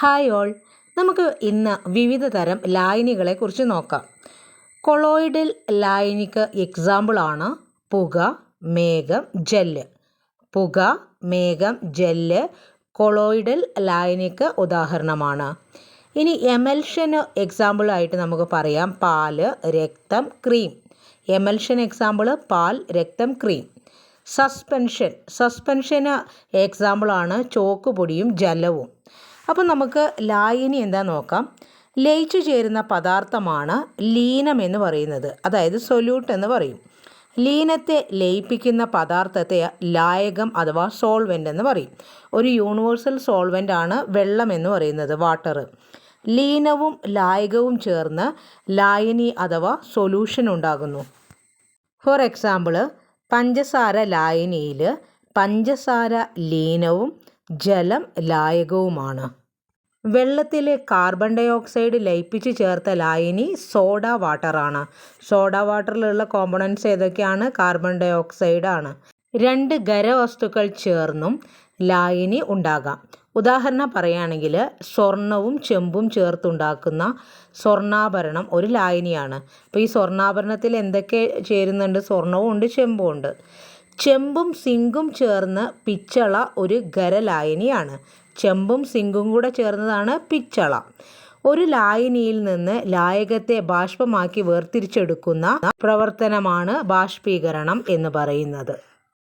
Hi all. നമുക്ക് ഇന്ന് വിവിധ തരം ലായനികളെ കുറിച്ച് നോക്കാം. കൊളോയിഡൽ ലായനിക്ക് എക്സാമ്പിളാണ് പുക മേഘം ജെല്ല്. പുക മേഘം ജെല്ല് കൊളോയിഡൽ ലായനിക്ക് ഉദാഹരണമാണ്. ഇനി എമൽഷന് എക്സാമ്പിളായിട്ട് നമുക്ക് പറയാം. പാൽ രക്തം ക്രീം. എമൽഷൻ എക്സാമ്പിൾ പാൽ രക്തം ക്രീം. സസ്പെൻഷൻ. സസ്പെൻഷന് എക്സാമ്പിളാണ് ചോക്ക് പൊടിയും ജലവും. അപ്പോൾ നമുക്ക് ലായനി എന്താ നോക്കാം? ലയിച്ചു ചേരുന്ന പദാർത്ഥമാണ് ലീനം എന്ന് പറയുന്നത്. അതായത് സൊല്യൂട്ട് എന്ന് പറയും. ലീനത്തെ ലയിപ്പിക്കുന്ന പദാർത്ഥത്തെ ലായകം അഥവാ സോൾവെന്റ് എന്ന് പറയും. ഒരു യൂണിവേഴ്സൽ സോൾവെന്റ് ആണ് വെള്ളം എന്ന് പറയുന്നത് വാട്ടർ. ലീനവും ലായകവും ചേർന്ന് ലായനി അഥവാ സൊല്യൂഷൻ ഉണ്ടാകുന്നു. ഫോർ എക്സാമ്പിൾ പഞ്ചസാര ലായനിയിൽ പഞ്ചസാര ലീനവും ജലം ലായകവുമാണ്. വെള്ളത്തിലെ കാർബൺ ഡൈ ഓക്സൈഡ് ലയിപ്പിച്ച് ചേർത്ത ലായനി സോഡ വാട്ടറാണ് സോഡ വാട്ടറിലുള്ള കോമ്പണൻസ് ഏതൊക്കെയാണ്? കാർബൺ ഡൈ ഓക്സൈഡ് ആണ്. രണ്ട് ഖരവസ്തുക്കൾ ചേർന്നും ലായനി ഉണ്ടാകാം. ഉദാഹരണം പറയുകയാണെങ്കിൽ സ്വർണവും ചെമ്പും ചേർത്തുണ്ടാക്കുന്ന സ്വർണാഭരണം ഒരു ലായനിയാണ്. അപ്പോൾ ഈ സ്വർണാഭരണത്തിൽ എന്തൊക്കെ ചേരുന്നുണ്ട്? സ്വർണവും ഉണ്ട് ചെമ്പും ഉണ്ട്. ചെമ്പും സിങ്കും ചേർന്ന് പിച്ചള ഒരു ഖരലായനിയാണ്. ചെമ്പും സിങ്കും കൂടെ ചേർന്നതാണ് പിച്ചള. ഒരു ലായനിയിൽ നിന്ന് ലായകത്തെ ബാഷ്പമാക്കി വേർതിരിച്ചെടുക്കുന്ന പ്രവർത്തനമാണ് ബാഷ്പീകരണം എന്ന് പറയുന്നത്.